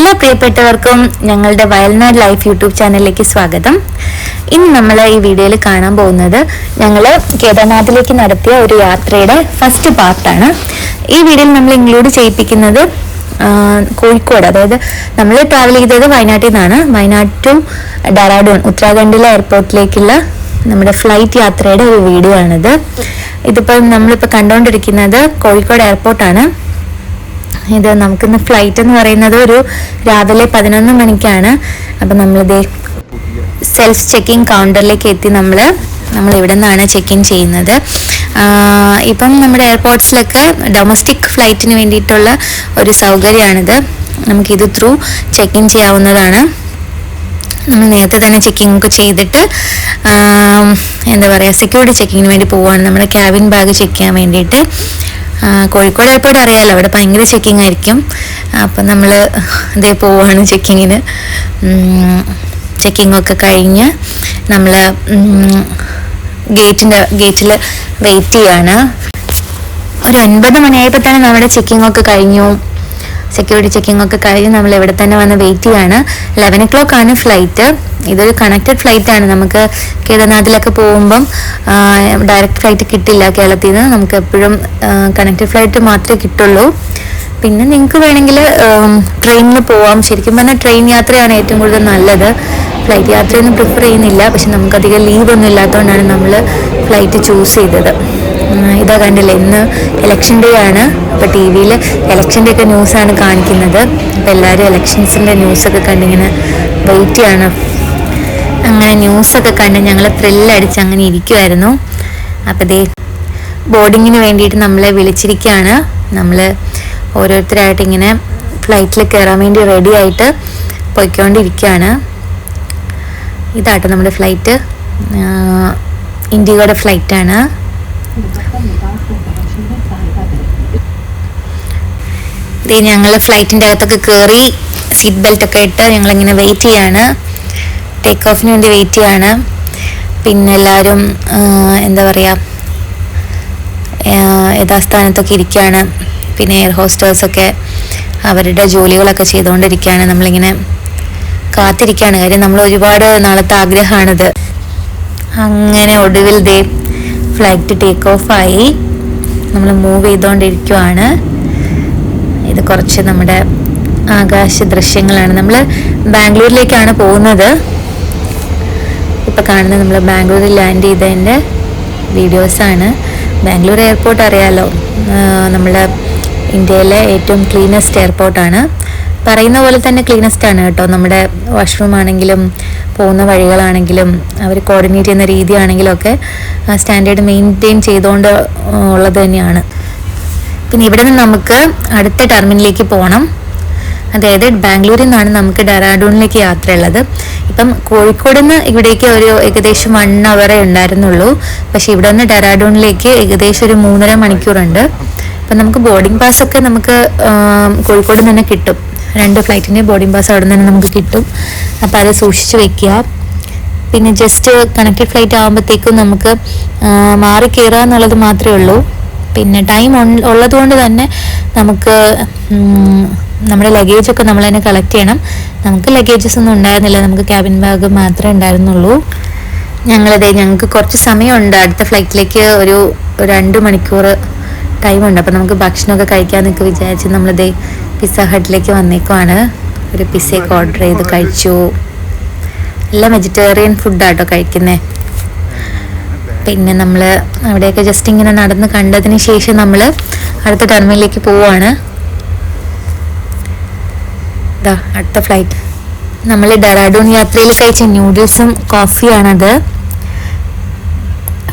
എല്ലാ പ്രിയപ്പെട്ടവർക്കും ഞങ്ങളുടെ വയൽനാട് ലൈഫ് യൂട്യൂബ് ചാനലിലേക്ക് സ്വാഗതം. ഇന്ന് നമ്മൾ ഈ വീഡിയോയിൽ കാണാൻ പോകുന്നത് ഞങ്ങൾ കേദാർനാഥിലേക്ക് നടത്തിയ ഒരു യാത്രയുടെ ഫസ്റ്റ് പാർട്ടാണ് ഈ വീഡിയോയിൽ നമ്മൾ ഇൻക്ലൂഡ് ചെയ്യിപ്പിക്കുന്നത് കോഴിക്കോട്. അതായത് നമ്മൾ ട്രാവൽ ചെയ്തത് വയനാട്ടിൽ നിന്നാണ്. വയനാട് ടു ഡെറാഡൂൺ ഉത്തരാഖണ്ഡിലെ എയർപോർട്ടിലേക്കുള്ള നമ്മുടെ ഫ്ലൈറ്റ് യാത്രയുടെ ഒരു വീഡിയോ ആണിത്. ഇതിപ്പോൾ നമ്മളിപ്പോൾ കണ്ടുകൊണ്ടിരിക്കുന്നത് കോഴിക്കോട് എയർപോർട്ടാണ് ഇത് നമുക്കിന്ന് ഫ്ലൈറ്റ് എന്ന് പറയുന്നത് ഒരു രാവിലെ പതിനൊന്ന് മണിക്കാണ്. അപ്പം നമ്മളിത് സെൽഫ് ചെക്കിംഗ് കൗണ്ടറിലേക്ക് എത്തി നമ്മൾ നമ്മൾ ഇവിടെ നിന്നാണ് ചെക്ക് ഇൻ ചെയ്യുന്നത് ഇപ്പം നമ്മുടെ എയർപോർട്ട്സിലൊക്കെ ഡൊമസ്റ്റിക് ഫ്ലൈറ്റിന് വേണ്ടിയിട്ടുള്ള ഒരു സൗകര്യമാണിത്. നമുക്കിത് ത്രൂ ചെക്ക് ഇൻ ചെയ്യാവുന്നതാണ്. നമ്മൾ നേരത്തെ തന്നെ ചെക്കിംഗ് ഒക്കെ ചെയ്തിട്ട് എന്താ പറയുക സെക്യൂരിറ്റി ചെക്കിങ്ങിന് വേണ്ടി പോവുകയാണ് നമ്മുടെ ക്യാബിൻ ബാഗ് ചെക്ക് ചെയ്യാൻ വേണ്ടിയിട്ട്. കോഴിക്കോട് എയർപോർട്ട് അറിയാലോ അവിടെ ഭയങ്കര ചെക്കിംഗ് ആയിരിക്കും. അപ്പം നമ്മൾ ഇതേ പോവാണ് ചെക്കിങ്ങിന് ചെക്കിംഗ് ഒക്കെ കഴിഞ്ഞ് നമ്മൾ ഗേറ്റിന്റെ ഗേറ്റിൽ വെയിറ്റ് ചെയ്യാണ്. ഒരു ഒൻപത് മണിയായപ്പോൾ തന്നെ നമ്മുടെ ചെക്കിംഗ് ഒക്കെ കഴിഞ്ഞു. സെക്യൂരിറ്റി ചെക്കിംഗ് ഒക്കെ കഴിഞ്ഞ് നമ്മൾ ഇവിടെ തന്നെ വന്ന് വെയിറ്റ് ചെയ്യാണ്. ലെവൻ ഒ ക്ലോക്ക് ആണ് ഫ്ലൈറ്റ് ഇതൊരു കണക്റ്റഡ് ഫ്ലൈറ്റ് ആണ്. നമുക്ക് കേദാർനാഥിലൊക്കെ പോകുമ്പം ഡയറക്റ്റ് ഫ്ലൈറ്റ് കിട്ടില്ല കേരളത്തിൽ നിന്ന് നമുക്ക് എപ്പോഴും കണക്റ്റഡ് ഫ്ലൈറ്റ് മാത്രമേ കിട്ടുള്ളൂ. പിന്നെ നിങ്ങൾക്ക് വേണമെങ്കിൽ ട്രെയിനിൽ പോവാം. ശരിക്കും പറഞ്ഞാൽ ട്രെയിൻ യാത്രയാണ് ഏറ്റവും കൂടുതൽ നല്ലത്. ഫ്ലൈറ്റ് യാത്രയൊന്നും പ്രിഫർ ചെയ്യുന്നില്ല. പക്ഷെ നമുക്കധികം ലീവ് ഒന്നും ഇല്ലാത്തതുകൊണ്ടാണ് നമ്മൾ ഫ്ലൈറ്റ് ചൂസ് ചെയ്തത്. ഇതാ കണ്ടില്ല. ഇന്ന് ഇലക്ഷൻ ഡേ ആണ്. അപ്പോൾ ടി വിയിൽ ഇലക്ഷന്റെ ഒക്കെ ന്യൂസാണ് കാണിക്കുന്നത്. അപ്പോൾ എല്ലാവരും ഇലക്ഷൻസിന്റെ ന്യൂസൊക്കെ കണ്ടിങ്ങനെ വെയിറ്റ് ചെയ്യാണ്. അങ്ങനെ ന്യൂസൊക്കെ കണ്ട് ഞങ്ങൾ ത്രില്ലടിച്ച് അങ്ങനെ ഇരിക്കുമായിരുന്നു അപ്പോൾ ദേ ബോർഡിങ്ങിന് വേണ്ടിയിട്ട് നമ്മളെ വിളിച്ചിരിക്കുകയാണ് നമ്മൾ ഓരോരുത്തരായിട്ട് ഇങ്ങനെ ഫ്ലൈറ്റിൽ കയറാൻ വേണ്ടി റെഡി ആയിട്ട് പോയിക്കൊണ്ടിരിക്കുകയാണ് ഇതാട്ടോ നമ്മുടെ ഫ്ലൈറ്റ് ഇൻഡിഗോയുടെ ഫ്ലൈറ്റാണ് ഇത് ഞങ്ങൾ ഫ്ലൈറ്റിന്റെ അകത്തൊക്കെ കയറി സീറ്റ് ബെൽറ്റ് ഒക്കെ ഇട്ട് ഞങ്ങളിങ്ങനെ വെയിറ്റ് ചെയ്യാണ്. ടേക്ക് ഓഫിന് വേണ്ടി വെയിറ്റ് ചെയ്യാണ്. പിന്നെ എല്ലാവരും എന്താ പറയുക യഥാസ്ഥാനത്തൊക്കെ ഇരിക്കുകയാണ് പിന്നെ എയർ ഹോസ്റ്റേഴ്സൊക്കെ അവരുടെ ജോലികളൊക്കെ ചെയ്തുകൊണ്ടിരിക്കുകയാണ് നമ്മളിങ്ങനെ കാത്തിരിക്കുകയാണ് കാര്യം നമ്മൾ ഒരുപാട് നാളത്തെ ആഗ്രഹമാണിത്. അങ്ങനെ ഒടുവിൽ ദേ ഫ്ലൈറ്റ് ടേക്ക് ഓഫായി നമ്മൾ മൂവ് ചെയ്തുകൊണ്ടിരിക്കുവാണ്. ഇത് കുറച്ച് നമ്മുടെ ആകാശ ദൃശ്യങ്ങളാണ്. നമ്മൾ ബാംഗ്ലൂരിലേക്കാണ് പോകുന്നത്. ഇപ്പോൾ കാണുന്നത് നമ്മൾ ബാംഗ്ലൂരിൽ ലാൻഡ് ചെയ്തതിന്റെ വീഡിയോസാണ്. ബാംഗ്ലൂർ എയർപോർട്ട് അറിയാലോ. നമ്മുടെ ഇന്ത്യയിലെ ഏറ്റവും ക്ലീനസ്റ്റ് എയർപോർട്ടാണ്. പറയുന്ന പോലെ തന്നെ ക്ലീനസ്റ്റ് ആണ് കേട്ടോ. നമ്മുടെ വാഷ്റൂം ആണെങ്കിലും പോകുന്ന വഴികളാണെങ്കിലും അവർ കോർഡിനേറ്റ് ചെയ്യുന്ന രീതിയാണെങ്കിലും ഒക്കെ സ്റ്റാൻഡേർഡ് മെയിന്റെയിൻ ചെയ്തുകൊണ്ട് ഉള്ളത് തന്നെയാണ്. പിന്നെ ഇവിടെ നിന്ന് നമുക്ക് അടുത്ത ടെർമിനലിലേക്ക് പോകണം അതായത് ബാംഗ്ലൂരിൽ നിന്നാണ് നമുക്ക് ഡെറാഡൂണിലേക്ക് യാത്രയുള്ളത്. ഇപ്പം കോഴിക്കോട് നിന്ന് ഇവിടേക്ക് ഒരു ഏകദേശം വൺ അവറേ ഉണ്ടായിരുന്നുള്ളൂ. പക്ഷേ ഇവിടെ നിന്ന് ഡെറാഡൂണിലേക്ക് ഏകദേശം ഒരു മൂന്നര മണിക്കൂറുണ്ട്. അപ്പം നമുക്ക് ബോർഡിംഗ് പാസ് ഒക്കെ നമുക്ക് കോഴിക്കോട് നിന്ന് തന്നെ കിട്ടും. രണ്ട് ഫ്ലൈറ്റിന്റെ ബോർഡിംഗ് പാസ് അവിടെ നിന്ന് നമുക്ക് കിട്ടും. അപ്പോൾ അത് സൂക്ഷിച്ച് വെക്കുക. പിന്നെ ജസ്റ്റ് കണക്റ്റഡ് ഫ്ലൈറ്റ് ആകുമ്പോഴത്തേക്കും നമുക്ക് മാറി കയറുക എന്നുള്ളത് മാത്രമേ ഉള്ളൂ. പിന്നെ ടൈം ഉള്ളത് കൊണ്ട് തന്നെ നമുക്ക് നമ്മുടെ ലഗേജ് ഒക്കെ നമ്മൾ തന്നെ കളക്ട് ചെയ്യണം. നമുക്ക് ലഗേജസ് ഒന്നും ഉണ്ടായിരുന്നില്ല. നമുക്ക് ക്യാബിൻ ബാഗ് മാത്രമേ ഉണ്ടായിരുന്നുള്ളൂ. ഞങ്ങളതെ ഞങ്ങൾക്ക് കുറച്ച് സമയമുണ്ട്. അടുത്ത ഫ്ലൈറ്റിലേക്ക് ഒരു രണ്ട് മണിക്കൂർ ടൈമുണ്ട് അപ്പം നമുക്ക് ഭക്ഷണമൊക്കെ കഴിക്കാമെന്നൊക്കെ വിചാരിച്ച് നമ്മളിതേ പിസ്സ ഹട്ടിലേക്ക് വന്നേക്കുവാണ്. ഒരു പിസ്സയൊക്കെ ഓർഡർ ചെയ്ത് കഴിച്ചു. എല്ലാം വെജിറ്റേറിയൻ ഫുഡാട്ടോ കഴിക്കുന്നത് പിന്നെ നമ്മൾ അവിടെയൊക്കെ ജസ്റ്റ് ഇങ്ങനെ നടന്ന് കണ്ടതിന് ശേഷം നമ്മൾ അടുത്ത ടെർമിനലിലേക്ക് പോവുകയാണ് ഇതാ അടുത്ത ഫ്ലൈറ്റ് നമ്മൾ ഡെറാഡൂൺ യാത്രയിൽ കഴിച്ച ന്യൂഡിൽസും കോഫിയാണത്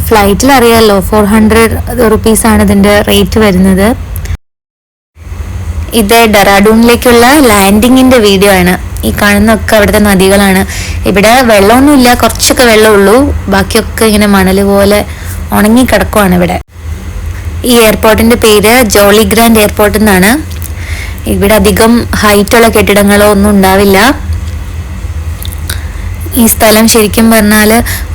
ഫ്ലൈറ്റിൽ അറിയാമല്ലോ ഫോർ ഹൺഡ്രഡ് റുപ്പീസാണ് ഇതിന്റെ റേറ്റ് വരുന്നത്. ഇത് ഡെറാഡൂണിലേക്കുള്ള ലാൻഡിങ്ങിന്റെ വീഡിയോ ആണ്. ഈ കാണുന്നൊക്കെ അവിടുത്തെ നദികളാണ്. ഇവിടെ വെള്ളമൊന്നുമില്ല കുറച്ചൊക്കെ വെള്ളമുള്ളൂ. ബാക്കിയൊക്കെ ഇങ്ങനെ മണൽ പോലെ ഉണങ്ങി കിടക്കുവാണ് ഇവിടെ. ഈ എയർപോർട്ടിന്റെ പേര് ജോളി ഗ്രാൻഡ് എയർപോർട്ട് എന്നാണ്. ഇവിടെ അധികം ഹൈറ്റുള്ള കെട്ടിടങ്ങളോ ഒന്നും ഉണ്ടാവില്ല. ഈ സ്ഥലം ശരിക്കും പറഞ്ഞാൽ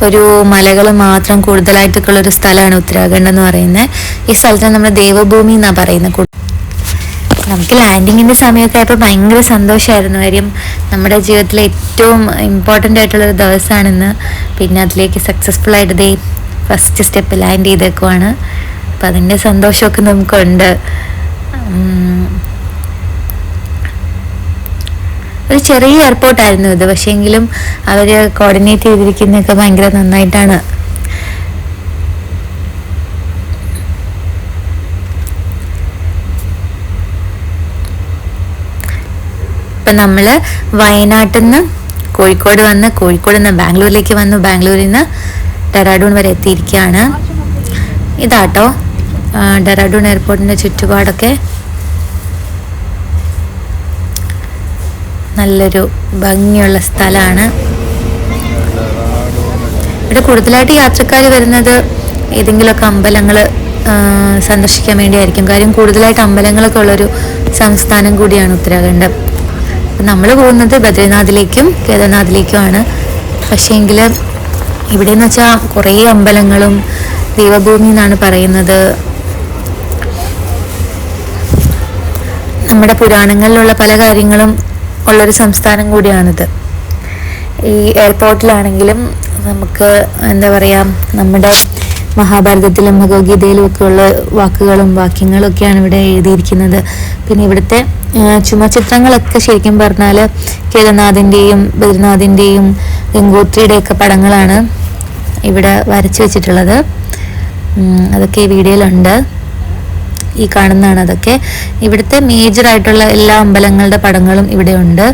ഒരു മലകൾ മാത്രം കൂടുതലായിട്ടൊക്കെ ഉള്ള ഒരു സ്ഥലമാണ് ഉത്തരാഖണ്ഡ് എന്ന് പറയുന്നത്. ഈ സ്ഥലത്തിന് നമ്മൾ ദേവഭൂമി എന്നാണ് പറയുന്നത്. നമുക്ക് ലാൻഡിങ്ങിന്റെ സമയത്തായപ്പോൾ ഭയങ്കര സന്തോഷമായിരുന്നു കാര്യം നമ്മുടെ ജീവിതത്തിലെ ഏറ്റവും ഇമ്പോർട്ടന്റ് ആയിട്ടുള്ള ഒരു ദിവസമാണിന്ന് പിന്നെ അതിലേക്ക് സക്സസ്ഫുൾ ആയിട്ട് ദേ ഫസ്റ്റ് സ്റ്റെപ്പ് ലാൻഡ് ചെയ്തേക്കുവാണ്. അപ്പം അതിന്റെ സന്തോഷമൊക്കെ നമുക്കുണ്ട്. ഒരു ചെറിയ എയർപോർട്ടായിരുന്നു ഇത്. പക്ഷേ എങ്കിലും അവർ കോർഡിനേറ്റ് ചെയ്തിരിക്കുന്നതൊക്കെ ഭയങ്കര നന്നായിട്ടാണ് ഇപ്പം നമ്മൾ വയനാട്ടിൽ നിന്ന് കോഴിക്കോട് വന്ന് കോഴിക്കോട് നിന്ന് ബാംഗ്ലൂരിലേക്ക് വന്നു. ബാംഗ്ലൂരിൽ നിന്ന് ഡെറാഡൂൺ വരെ എത്തിയിരിക്കുകയാണ്. ഇതാട്ടോ. ഡെറാഡൂൺ എയർപോർട്ടിന്റെ ചുറ്റുപാടൊക്കെ നല്ലൊരു ഭംഗിയുള്ള സ്ഥലമാണ്. ഇവിടെ കൂടുതലായിട്ട് യാത്രക്കാർ വരുന്നത് ഏതെങ്കിലുമൊക്കെ അമ്പലങ്ങൾ സന്ദർശിക്കാൻ വേണ്ടിയായിരിക്കും. കാര്യം കൂടുതലായിട്ട് അമ്പലങ്ങളൊക്കെ ഉള്ളൊരു സംസ്ഥാനം കൂടിയാണ് ഉത്തരാഖണ്ഡ്. നമ്മൾ പോകുന്നത് ബദ്രീനാഥിലേക്കും കേദാർനാഥിലേക്കുമാണ്. പക്ഷേങ്കിൽ ഇവിടെ എന്ന് വെച്ചാൽ കുറേ അമ്പലങ്ങളും ദൈവഭൂമി എന്നാണ് പറയുന്നത്. നമ്മുടെ പുരാണങ്ങളിലുള്ള പല കാര്യങ്ങളും ഉള്ളൊരു സംസ്ഥാനം കൂടിയാണിത്. ഈ എയർപോർട്ടിലാണെങ്കിലും നമുക്ക് എന്താ പറയുക നമ്മുടെ മഹാഭാരതത്തിലും ഭഗവത്ഗീതയിലും ഒക്കെ ഉള്ള വാക്കുകളും വാക്യങ്ങളും ഒക്കെയാണ് ഇവിടെ എഴുതിയിരിക്കുന്നത്. പിന്നെ ഇവിടുത്തെ ചുമചിത്രങ്ങളൊക്കെ ശരിക്കും പറഞ്ഞാൽ ബദ്രിനാഥിന്റെയും ഗംഗോത്രിയുടെ ഒക്കെ പടങ്ങളാണ് ഇവിടെ വരച്ചു വെച്ചിട്ടുള്ളത്. അതൊക്കെ ഈ വീഡിയോയിലുണ്ട്. ഈ കാണുന്നതാണ് അതൊക്കെ. ഇവിടുത്തെ മേജർ ആയിട്ടുള്ള എല്ലാ അമ്പലങ്ങളുടെ പടങ്ങളും ഇവിടെ ഉണ്ട്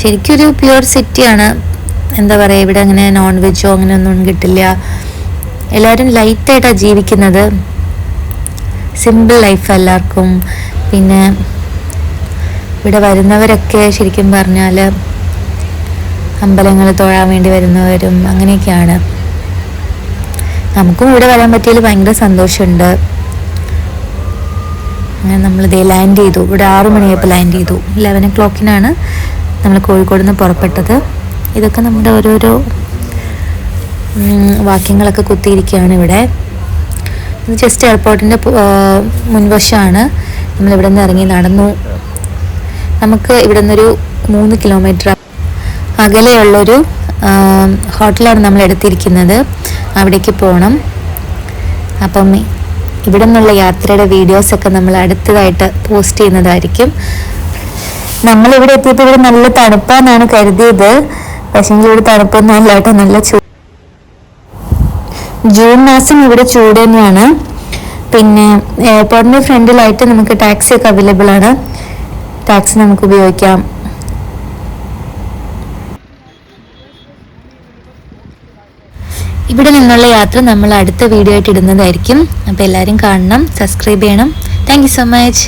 ശരിക്കും ഒരു പ്യുവർ സിറ്റിയാണ് എന്താ പറയുക ഇവിടെ അങ്ങനെ നോൺ വെജോ അങ്ങനെ ഒന്നും കിട്ടില്ല. എല്ലാവരും ലൈറ്റായിട്ടാണ് ജീവിക്കുന്നത്. സിമ്പിൾ ലൈഫ് എല്ലാവർക്കും. പിന്നെ ഇവിടെ വരുന്നവരൊക്കെ ശരിക്കും പറഞ്ഞാൽ അമ്പലങ്ങൾ തൊഴാൻ വേണ്ടി വരുന്നവരും അങ്ങനെയൊക്കെയാണ്. നമുക്കും ഇവിടെ വരാൻ പറ്റിയതിൽ ഭയങ്കര സന്തോഷമുണ്ട്. അങ്ങനെ നമ്മൾ ഇതേ ലാൻഡ് ചെയ്തു. ഇവിടെ ആറു മണിയായപ്പോൾ ലാൻഡ് ചെയ്തു. ലെവൻ ഒ ക്ലോക്കിനാണ് നമ്മൾ കോഴിക്കോട് നിന്ന് പുറപ്പെട്ടത്. ഇതൊക്കെ നമ്മുടെ ഓരോരോ വാക്യങ്ങളൊക്കെ കുത്തിയിരിക്കുകയാണ് ഇവിടെ. ഇത് ജസ്റ്റ് എയർപോർട്ടിന്റെ മുൻവശമാണ് നമ്മളിവിടെ നിന്ന് ഇറങ്ങി നടന്നു. നമുക്ക് ഇവിടെ നിന്നൊരു മൂന്ന് കിലോമീറ്റർ അകലെയുള്ളൊരു ഹോട്ടലാണ് നമ്മൾ എടുത്തിരിക്കുന്നത്. അവിടേക്ക് പോകണം അപ്പം ഇവിടെ നിന്നുള്ള യാത്രയുടെ വീഡിയോസൊക്കെ നമ്മൾ അടുത്തതായിട്ട് പോസ്റ്റ് ചെയ്യുന്നതായിരിക്കും. നമ്മളിവിടെ എത്തിയപ്പോൾ ഇവിടെ നല്ല തണുപ്പാന്നാണ് കരുതിയത്. പക്ഷേ ഇവിടെ തണുപ്പൊന്നും അല്ല കേട്ടോ നല്ല ചൂ ജൂൺ മാസം ഇവിടെ ചൂട് തന്നെയാണ്. പിന്നെ എയർപോർട്ടിന്റെ ഫ്രണ്ടിലായിട്ട് നമുക്ക് ടാക്സി ഒക്കെ അവൈലബിൾ ആണ്. ടാക്സി നമുക്ക് ഉപയോഗിക്കാം. ഇവിടെ നിന്നുള്ള യാത്ര നമ്മൾ അടുത്ത വീഡിയോ ആയിട്ട് ഇടുന്നതായിരിക്കും. അപ്പോൾ എല്ലാവരും കാണണം സബ്സ്ക്രൈബ് ചെയ്യണം. Thank so much